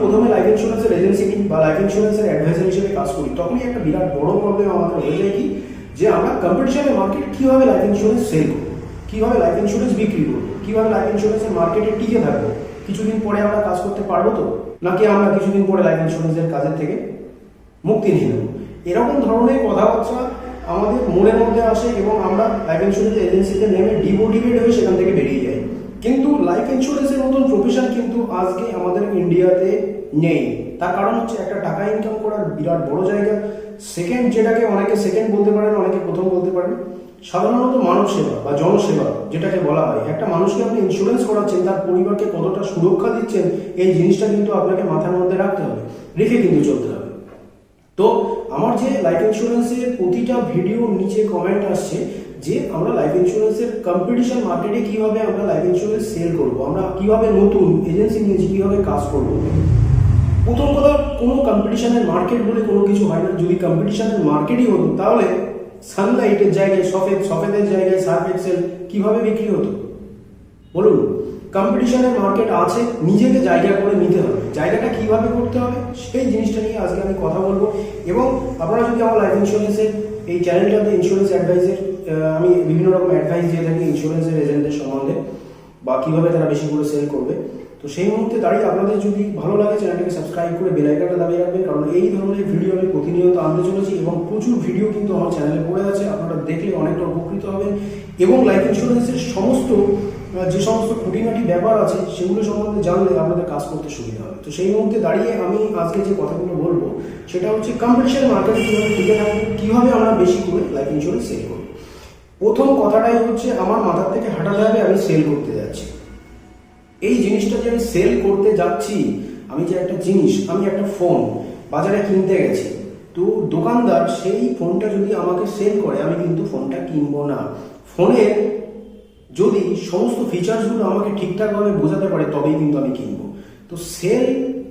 প্রথমে লাইফ ইন্স্যুরেন্সের এজেন্সি বা লাইফ ইন্স্যুরেন্সের অ্যাডভাইজার হিসেবে কাজ করি, তখনই একটা বিরাট বড় প্রবলেম আমাদের হয়ে যায় কি? যে আমরা কম্পিটিশনের মার্কেট কীভাবে লাইফ ইন্স্যুরেন্স সেল করব? কীভাবে লাইফ ইন্স্যুরেন্স বিক্রি করব? কীভাবে লাইফ ইন্স্যুরেন্সের মার্কেটে টিকে থাকব? কিছুদিন পরে আমরা কাজ করতে পারব তো? নাকি আমরা কিছুদিন পরে লাইফ ইন্স্যুরেন্সের কাজের থেকে মুক্তি নিয়ে নেব? এরকম ধরনের কথাবার্তা আমাদের মনের মধ্যে আসে এবং আমরা লাইফ ইন্স্যুরেন্স এজেন্সিতে নেমে ডিমোটিভেট হয়ে সেখান থেকে বেরিয়ে যাই। কিন্তু লাইফ ইন্স্যুরেন্সের মতন প্রফেশন কিন্তু আজকে আমাদের ইন্ডিয়াতে নেই। তার কারণ হচ্ছে একটা টাকা ইনকাম করার বিরাট বড় জায়গা। সেকেন্ড যেটাকে অনেকে সেকেন্ড বলতে পারেন, অনেকে প্রথম বলতে পারেন, সাধারণত মানব সেবা বা জনসেবা, যেটাকে বলা হয়। একটা মানুষকে আপনি ইন্স্যুরেন্স করাচ্ছেন, তার পরিবারকে কতটা সুরক্ষা দিচ্ছেন, এই জিনিসটা কিন্তু আপনাকে মাথার মধ্যে রাখতে হবে। রেখে কিন্তু চলতে হবে। তো, আমার যে লাইফ ইন্স্যুরেন্সের প্রতিটা ভিডিও নিচে কমেন্ট আসছে যে আমরা লাইফ ইন্স্যুরেন্সের কম্পিটিশন মার্কেটে কীভাবে আমরা লাইফ ইন্স্যুরেন্স সেল করব, আমরা কীভাবে নতুন এজেন্সি নিয়েছি, কীভাবে কাজ করব? প্রথম কথা, কোনো কম্পিটিশনের মার্কেট বলে কোনো কিছু হয় না। যদি কম্পিটিশনের মার্কেটই হতো, তাহলে সানলাইটের জায়গায় সফেদ সফেদের জায়গায় সার্ফ এক্সেল কীভাবে বিক্রি হতো? বলুন কম্পিটিশনের মার্কেট আছে, নিজেকে জায়গা করে নিতে হবে। জায়গাটা কীভাবে করতে হবে, সেই জিনিসটা নিয়ে আজকে আমি কথা বলব। এবং আপনারা যদি আমার লাইফ ইন্স্যুরেন্সের এই চ্যানেলটাতে ইন্স্যুরেন্স অ্যাডভাইসের আমি বিভিন্ন রকম অ্যাডভাইস দিয়ে থাকি ইন্স্যুরেন্সের এজেন্টদের সম্বন্ধে, বা কীভাবে তারা বেশি করে সেল করবে। তো সেই মুহূর্তে দাঁড়িয়ে আপনাদের যদি ভালো লাগে চ্যানেলটাকে সাবস্ক্রাইব করে বেলাইকানটা দাবিয়ে রাখবেন, কারণ এই ধরনের ভিডিও আমি প্রতিনিয়ত আনতে চলেছি এবং প্রচুর ভিডিও কিন্তু আমার চ্যানেলে পড়ে আছে, আপনারা দেখলে অনেকটা উপকৃত হবেন। এবং লাইফ ইন্স্যুরেন্সের সমস্ত যে সমস্ত খুঁটিনাটি ব্যাপার আছে, সেগুলো সম্বন্ধে জানলে আপনাদের কাজ করতে সুবিধা হবে। তো সেই মুহূর্তে দাঁড়িয়ে আমি আজকে যে কথাগুলো বলব, সেটা হচ্ছে কম্পিটিশন মার্কেটে কীভাবে টিকে থাকব, কীভাবে আমরা বেশি করে লাইফ ইন্স্যুরেন্স সেল করব। প্রথম কথাটাই হচ্ছে, আমার মাথার থেকে হাঁটাতে হবে আমি সেল করতে যাচ্ছি। এই জিনিসটা যে আমি সেল করতে যাচ্ছি, আমি যে একটা জিনিস, আমি একটা ফোন বাজারে কিনতে গেছি, তো দোকানদার সেই ফোনটা যদি আমাকে সেল করে, আমি কিন্তু ফোনটা কিনবো না। ফোনের যদি সমস্ত ফিচার্সগুলো আমাকে ঠিকঠাকভাবে বোঝাতে পারে, তবেই কিন্তু আমি কিনবো। তো সেল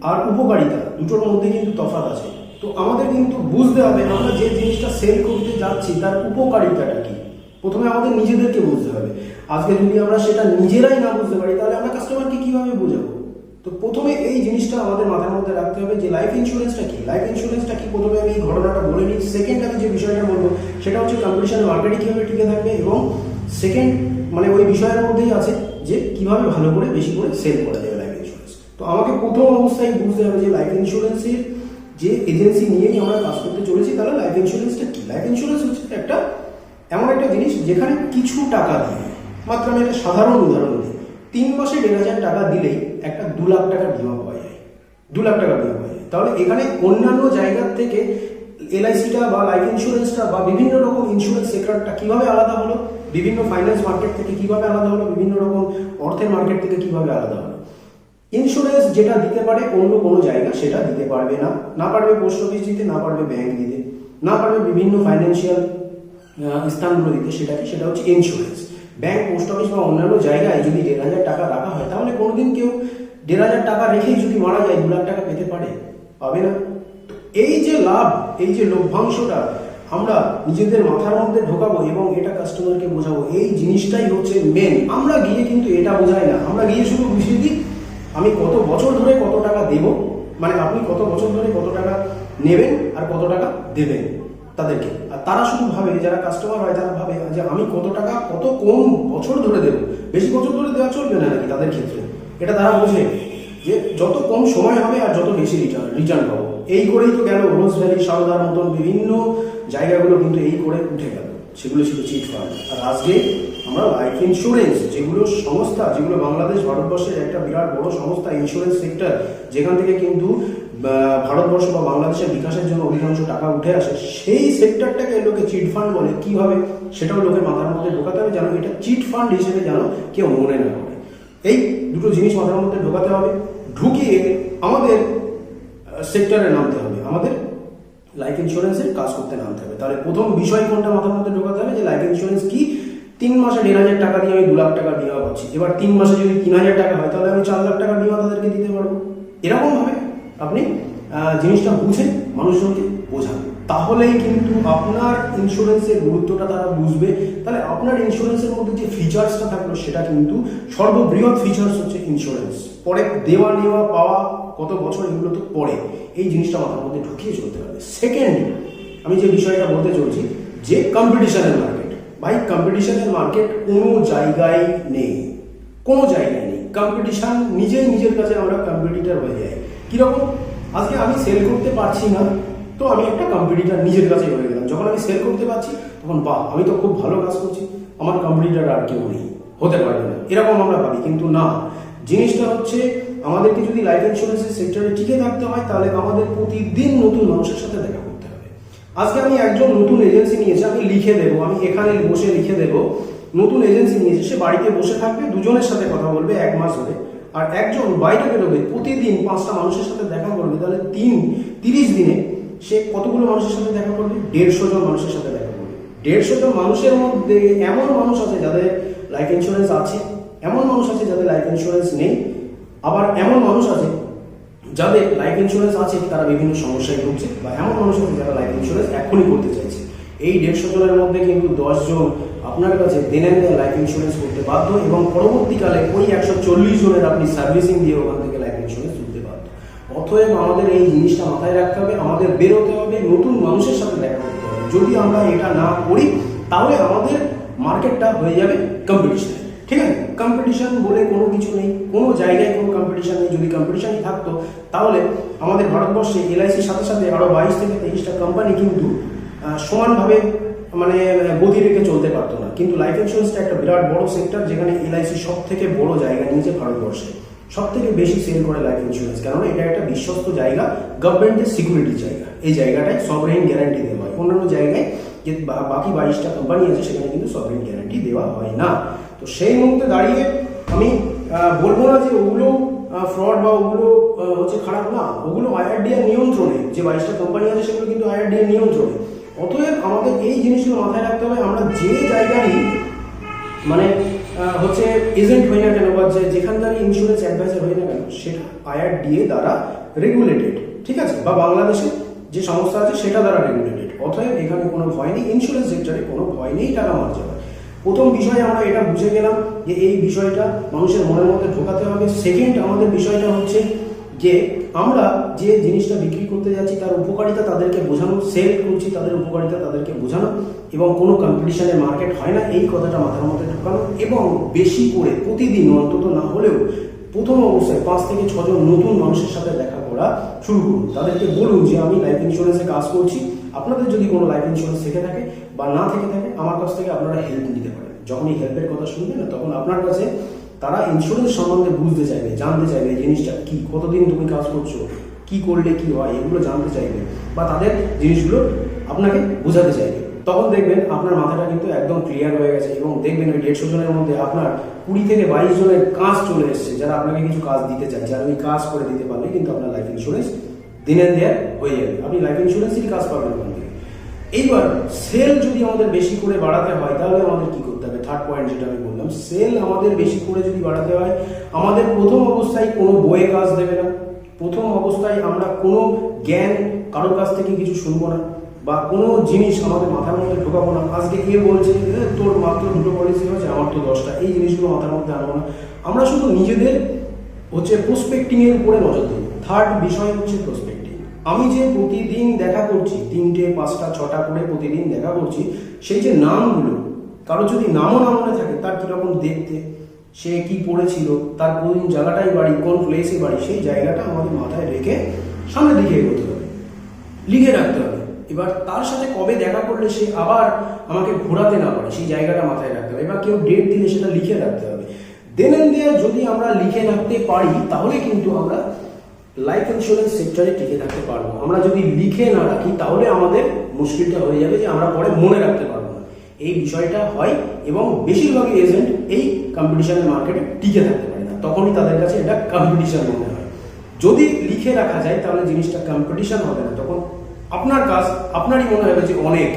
আর উপকারিতা, দুটোর মধ্যে কিন্তু তফাৎ আছে। তো আমাদের কিন্তু বুঝতে হবে, আমরা যে জিনিসটা সেল করতে যাচ্ছি, তার উপকারিতাটা কি? প্রথমে আমাদের নিজেদেরকে বুঝতে হবে। আজকে যদি আমরা সেটা নিজেরাই না বুঝতে পারি, তাহলে আমরা কাস্টমারকে কীভাবে বোঝাবো? তো প্রথমে এই জিনিসটা আমাদের মাথার মধ্যে রাখতে হবে যে লাইফ ইন্স্যুরেন্সটা কি? লাইফ ইন্স্যুরেন্সটা কি? প্রথমে আমি এই ঘটনাটা বলে নিই। সেকেন্ড আমি যে বিষয়টা বলব, সেটা হচ্ছে কম্পিটিশন মার্কেটে কীভাবে টিকে থাকবে এবং সেকেন্ড মানে ওই বিষয়ের মধ্যেই আছে যে কীভাবে ভালো করে, বেশি করে সেল করা যাবে লাইফ ইন্স্যুরেন্স তো আমাকে প্রথম অবস্থায় বুঝতে হবে যে লাইফ ইন্স্যুরেন্সের যে এজেন্সি নিয়েই আমরা কাজ করতে চলেছি, তাহলে লাইফ ইন্স্যুরেন্সটা কি? লাইফ ইন্স্যুরেন্স হচ্ছে একটা এমন একটা জিনিস যেখানে কিছু টাকা দিয়ে মাত্র আমি একটা সাধারণ উদাহরণ দিই। তিন মাসে দেড় হাজার টাকা দিলেই একটা দু লাখ টাকার বিমা পাওয়া যায়। দু লাখ টাকার বিমা পাওয়া যায়। তাহলে এখানে অন্যান্য জায়গার থেকে এলআইসিটা বা লাইফ ইন্স্যুরেন্সটা বা বিভিন্ন রকম ইন্স্যুরেন্স সেক্টরটা কীভাবে আলাদা হলো, বিভিন্ন ফাইন্যান্স মার্কেট থেকে কীভাবে আলাদা হলো, বিভিন্ন রকম অর্থের মার্কেট থেকে কীভাবে আলাদা হলো। ইন্স্যুরেন্স যেটা দিতে পারে অন্য কোনো জায়গা, সেটা দিতে পারবে না। না পারবে পোস্ট অফিস দিতে না পারবে ব্যাংক দিতে না পারবে বিভিন্ন ফাইন্যান্সিয়াল স্থানগুলো দিতে সেটা কি সেটা হচ্ছে ইন্স্যুরেন্স ব্যাংক পোস্ট অফিস বা অন্যান্য জায়গায় যদি দেড় হাজার টাকা রাখা হয়, তাহলে কোনোদিন কেউ দেড় হাজার টাকা রেখেই যদি মারা যায়, দু লাখ টাকা পেতে পারে, পাবে না। তো এই যে লাভ, এই যে লভ্যাংশটা আমরা নিজেদের মাথার মধ্যে ঢোকাবো এবং এটা কাস্টমারকে বোঝাবো, এই জিনিসটাই হচ্ছে মেন আমরা গিয়ে কিন্তু এটা বোঝাই না। আমরা গিয়ে শুধু বুঝিয়ে দিই, আমি কত বছর ধরে কত টাকা দেব মানে আপনি কত বছর ধরে কত টাকা নেবেন আর কত টাকা দেবেন তাদেরকে। তারা শুধু ভাবে, যারা কাস্টমার হয় তারা ভাবে, যে আমি কত টাকা, কত কম বছর ধরে দেবো। বেশি বছর ধরে দেওয়া চলবে না নাকি তাদের ক্ষেত্রে? এটা তারা বোঝে যে যত কম সময় হবে আর যত বেশি রিটার্ন রিটার্ন পাবো। এই করেই তো গেল রোজ ভ্যালি সারদার মতন বিভিন্ন জায়গাগুলো কিন্তু এই করে উঠে গেল। সেগুলো ছিল চিট ফান্ড আর আজকে আমরা লাইফ ইন্স্যুরেন্স যেগুলো সংস্থা, যেগুলো বাংলাদেশ, ভারতবর্ষের একটা বিরাট বড় সংস্থা ইন্স্যুরেন্স সেক্টর যেখান থেকে কিন্তু ভারতবর্ষ বা বাংলাদেশের বিকাশের জন্য অধিকাংশ টাকা উঠে আসে, সেই সেক্টরটাকে লোকে চিট ফান্ড বলে। কি হবে? সেটাও লোকের মাথার মধ্যে ঢোকাতে হবে যেন এটা চিট ফান্ড হিসেবে যেন কেউ মনে না করে। এই দুটো জিনিস মাথার মধ্যে ঢোকাতে হবে। ঢুকিয়ে আমাদের সেক্টরে নামতে হবে। আমাদের লাইফ ইন্স্যুরেন্সের কাজ করতে নামতে হবে। তাহলে প্রথম বিষয় কোনটা মাথার মধ্যে ঢোকাতে হবে যে লাইফ ইন্স্যুরেন্স কি? তিন মাসে দেড় হাজার টাকা দিয়ে আমি দু লাখ টাকা বিমা পাচ্ছি। এবার তিন মাসে যদি তিন হাজার টাকা হয়, তাহলে আমি চার লাখ টাকা বিমা তাদেরকে দিতে পারব। এরকম ভাবে আপনি জিনিসটা বুঝে মানুষজনকে বোঝান। তাহলেই কিন্তু আপনার ইন্স্যুরেন্সের গুরুত্বটা তারা বুঝবে। তাহলে আপনার ইন্স্যুরেন্সের মধ্যে যে ফিচার্সটা থাকল, সেটা কিন্তু সর্ববৃহৎ ফিচার্স হচ্ছে ইন্স্যুরেন্স পরে দেওয়া নেওয়া পাওয়া কত বছর এগুলো তো পরে এই জিনিসটা মাথার মধ্যে ঢুকিয়ে চলতে হবে। সেকেন্ড আমি যে বিষয়টা বলতে চলছি, যে কম্পিটিশনের মার্কেট ভাই কম্পিটিশনের মার্কেট কোনো জায়গায় নেই, কোনো জায়গায় নেই। কম্পিটিশন নিজেই নিজের কাছে আমরা কম্পিটিটার হয়ে যাই। কীরকম? আজকে আমি সেল করতে পারছি না, তো আমি একটা কম্পিটিটার নিজের কাছে হয়ে গেলাম। যখন আমি সেল করতে পারছি, তখন বাহ, আমি তো খুব ভালো কাজ করছি। আমার কম্পিটিটার আর কেউ নেই, হতে পারবে না, এরকম আমরা ভাবি। কিন্তু না, জিনিসটা হচ্ছে আমাদেরকে যদি লাইফ ইন্স্যুরেন্সের সেক্টরে টিকে থাকতে হয়, তাহলে আমাদের প্রতিদিন নতুন মানুষের সাথে দেখা করতে হবে। আজকে আমি একজন নতুন এজেন্সি নিয়েছি, আমি লিখে দেবো, আমি এখানে বসে লিখে দেবো। নতুন এজেন্সি নিয়েছে, সে বাড়িতে বসে থাকবে, দুজনের সাথে কথা বলবে, এক মাস ধরে। আর একজন বাইরে বেরোবে প্রতিদিন পাঁচটা মানুষের সাথে দেখা করবে, তাহলে তিন, তিরিশ দিনে সে কতগুলো মানুষের সাথে দেখা করবে? দেড়শো জন মানুষের সাথে দেখা করবে। দেড়শো জন মানুষের মধ্যে এমন মানুষ আছে যাদের লাইফ ইন্স্যুরেন্স আছে, এমন মানুষ আছে যাদের লাইফ ইন্স্যুরেন্স নেই। আবার এমন মানুষ আছে যাদের লাইফ ইন্স্যুরেন্স আছে তারা বিভিন্ন সমস্যায় ভুগছে বা এমন মানুষ আছে যারা লাইফ ইন্স্যুরেন্স এখনই করতে চাইছে। এই দেড়শো জনের মধ্যে কিন্তু দশজন আপনার কাছে দিনের দেয় লাইফ ইন্স্যুরেন্স করতে বাধ্য এবং পরবর্তীকালে ওই একশো চল্লিশ জনের আপনি সার্ভিসিং দিয়ে ওখান থেকে লাইফ ইন্স্যুরেন্স তুলতে বাধ্য। অতএব আমাদের এই জিনিসটা মাথায় রাখতে হবে, আমাদের বেরোতে হবে, নতুন মানুষের সাথে দেখা করতে হবে। যদি আমরা এটা না করি, তাহলে আমাদের মার্কেটটা হয়ে যাবে কম্পিটিশন ঠিক আছে? কম্পিটিশন বলে কোনো কিছু নেই, কোনো জায়গায় কোনো কম্পিটিশন নেই। যদি কম্পিটিশনই থাকতো, তাহলে আমাদের ভারতবর্ষে এলআইসির সাথে সাথে আরও বাইশ থেকে তেইশটা কোম্পানি কিন্তু সমানভাবে মানে গতি রেখে চলতে পারতো না। কিন্তু লাইফ ইন্স্যুরেন্সটা একটা বিরাট বড় সেক্টর যেখানে এলআইসি সব থেকে বড় জায়গা নিয়েছে ভারতবর্ষে। সব থেকে বেশি সেল করে লাইফ ইন্স্যুরেন্স কেননা এটা একটা বিশ্বস্ত জায়গা গভর্নমেন্টের সিকিউরিটি জায়গা। এই জায়গাটায় সবরেন গ্যারান্টি দেওয়া হয়। অন্যান্য জায়গায় যে বাকি বাইশটা কোম্পানি আছে, সেখানে কিন্তু সবরেন গ্যারান্টি দেওয়া হয় না। তো সেই মুহূর্তে দাঁড়িয়ে আমি বলব না যে ওগুলো ফ্রড বা ওগুলো হচ্ছে খারাপ না। ওগুলো আইআরডিএর নিয়ন্ত্রণে, যে বাইশটা কোম্পানি আছে সেগুলো কিন্তু আইআরডিএর নিয়ন্ত্রণে। অতএব আমাদের এই জিনিসগুলো মাথায় রাখতে হবে, আমরা যে জায়গারই মানে হচ্ছে এজেন্ট হয়ে না কেন, বা যেখানকার ইন্স্যুরেন্স অ্যাডভাইজার হয়ে না কেন, সেটা আইআরডিএ দ্বারা রেগুলেটেড ঠিক আছে? বা বাংলাদেশে যে সংস্থা আছে, সেটা দ্বারা রেগুলেটেড অতএব এখানে কোনো ভয় নেই ইন্স্যুরেন্স সেক্টরে কোনো ভয় নেই, টাকা মার যাবে প্রথম বিষয়ে আমরা এটা বুঝে গেলাম যে এই বিষয়টা মানুষের মনের মধ্যে ঢোকাতে হবে। সেকেন্ড আমাদের বিষয়টা হচ্ছে যে আমরা যে জিনিসটা বিক্রি করতে যাচ্ছি, তার উপকারিতা তাদেরকে বোঝানো সেল করছি, তাদের উপকারিতা তাদেরকে বোঝানো এবং কোনো কম্পিটিশনের মার্কেট হয় না। এই কথাটা মাথার মধ্যে ঢোকানো এবং বেশি করে প্রতিদিন অন্তত না হলেও প্রথম অবস্থায় পাঁচ থেকে ছজন নতুন মানুষের সাথে দেখা করা শুরু করুন। তাদেরকে বলুন যে আমি লাইফ ইন্স্যুরেন্সে কাজ করছি। আপনাদের যদি কোনো লাইফ ইন্স্যুরেন্স থেকে থাকে বা না থেকে থাকে, আমার কাছ থেকে আপনারা হেল্প নিতে পারেন। যখন এই হেল্পের কথা শুনবেন তখন আপনার কাছে তারা ইন্স্যুরেন্স সম্বন্ধে বুঝতে চাইবে, জানতে চাইবে জিনিসটা কি, কতদিন তুমি কাজ করছ, কি করলে কি হয়, এগুলো জানতে চাইবে বা তাদের জিনিসগুলো আপনাকে বোঝাতে চাইবে। তখন দেখবেন আপনার মাথাটা কিন্তু একদম ক্লিয়ার হয়ে গেছে এবং দেখবেন ওই দেড়শো জনের মধ্যে আপনার কুড়ি থেকে বাইশ জনের কাজ চলে এসছে, যারা আপনাকে কিছু কাজ দিতে চাইছে আর ওই কাজ করে দিতে পারলে কিন্তু আপনার লাইফ ইন্স্যুরেন্স দিনের দেয়ার হয়ে যাবে। আপনি লাইফ ইন্স্যুরেন্সেরই কাজ পাবেন। এইবার সেল যদি আমাদের বেশি করে বাড়াতে হয় তাহলে আমাদের কি করতে হবে? থার্ড পয়েন্ট যেটা আমি বললাম সেল আমাদের বেশি করে যদি বাড়াতে হয় আমাদের প্রথম অবস্থায় কোনো বইয়ে কাজ দেবে না। প্রথম অবস্থায় আমরা কোনো জ্ঞান কারোর কাছ থেকে কিছু শুনব না বা কোনো জিনিস আমাদের মাথার মধ্যে ঢোকাবো না। আজকে কে বলছে "এ, তোর মাত্র দুটো পলিসি হয়েছে আমার তো দশটা। এই জিনিসগুলো মাথার মধ্যে আনব না। আমরা শুধু নিজেদের হচ্ছে প্রসপেক্টিংয়ের উপরে নজর দেবো থার্ড বিষয় হচ্ছে প্রসপেক্টিং আমি যে প্রতিদিন দেখা করছি, তিনটে, পাঁচটা, ছটা করে প্রতিদিন দেখা করছি, সেই যে নামগুলো, কারও যদি নামও না মনে থাকে, তার কীরকম দেখতে, সে কি পড়েছিল, তার কোন জায়গাটাই বাড়ি, কোন প্লেসে বাড়ি, সেই জায়গাটা আমাদের মাথায় রেখে সামনের দিকে এগোতে হবে। লিখে রাখতে হবে। এবার তার সাথে কবে দেখা করলে সে আবার আমাকে ঘোরাতে না পারে, সেই জায়গাটা মাথায় রাখতে হবে। এবার কেউ ডেট দিলে সেটা লিখে রাখতে হবে। দেন দেয়ার যদি আমরা লিখে রাখতে পারি, তাহলে কিন্তু আমরা লাইফ ইন্স্যুরেন্স সেক্টরে টিকে থাকতে পারব। আমরা যদি লিখে না রাখি, তাহলে আমাদের মুশকিলটা হয়ে যাবে যে আমরা পরে মনে রাখতে পারব না। এই বিষয়টা হয় এবং বেশিরভাগই এজেন্ট এই কম্পিটিশনের মার্কেটে টিকে থাকতে পারে না। তখনই তাদের কাছে এটা কম্পিটিশন মনে হয়। যদি লিখে রাখা যায়, তাহলে জিনিসটা কম্পিটিশন হবে না। তখন আপনার কাজ, আপনারই মনে হবে যে অনেক।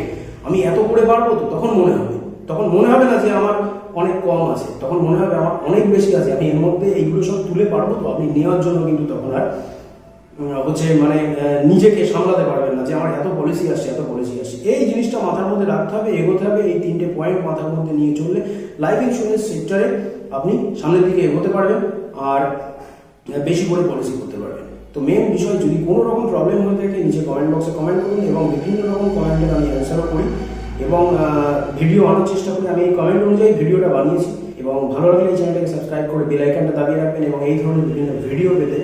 আমি এত করে পারব তো তখন মনে হবে। তখন মনে হবে না যে আমার অনেক কম আছে। তখন মনে হবে আমার অনেক বেশি আছে। আমি এর মধ্যে এইগুলো সব তুলে পারব তো? আপনি নেওয়ার জন্য কিন্তু তখন আর হচ্ছে মানে নিজেকে সামলাতে পারবেন না যে আমার এত পলিসি আসছে, এত পলিসি আসছে। এই জিনিসটা মাথার মধ্যে রাখতে হবে, এগোতে হবে, এই তিনটে পয়েন্ট মাথার মধ্যে নিয়ে চললে লাইফ ইন্স্যুরেন্স সেক্টরে আপনি সামনের দিকে এগোতে পারবেন আর বেশি করে পলিসি করতে পারবেন। তো মেন বিষয়, যদি কোনো রকম প্রবলেম হয়ে থাকে, নিচে কমেন্ট বক্সে কমেন্ট করুন এবং বিভিন্ন রকম কমেন্টের আমি অ্যান্সারও করি। এবং ভিডিও আনার চেষ্টা করে। আমি এই কমেন্ট অনুযায়ী ভিডিওটা বানিয়েছি এবং ভালো লাগলে এই চ্যানেলটাকে সাবস্ক্রাইব করে বেল আইকনটা দাবিয়ে রাখবেন এবং এই ধরনের বিভিন্ন ভিডিও পেতে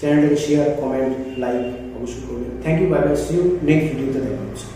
চ্যানেলটাকে শেয়ার কমেন্ট লাইক অবশ্যই করবেন। Thank you bye bye see you next ভিডিওতে দেখা হচ্ছে।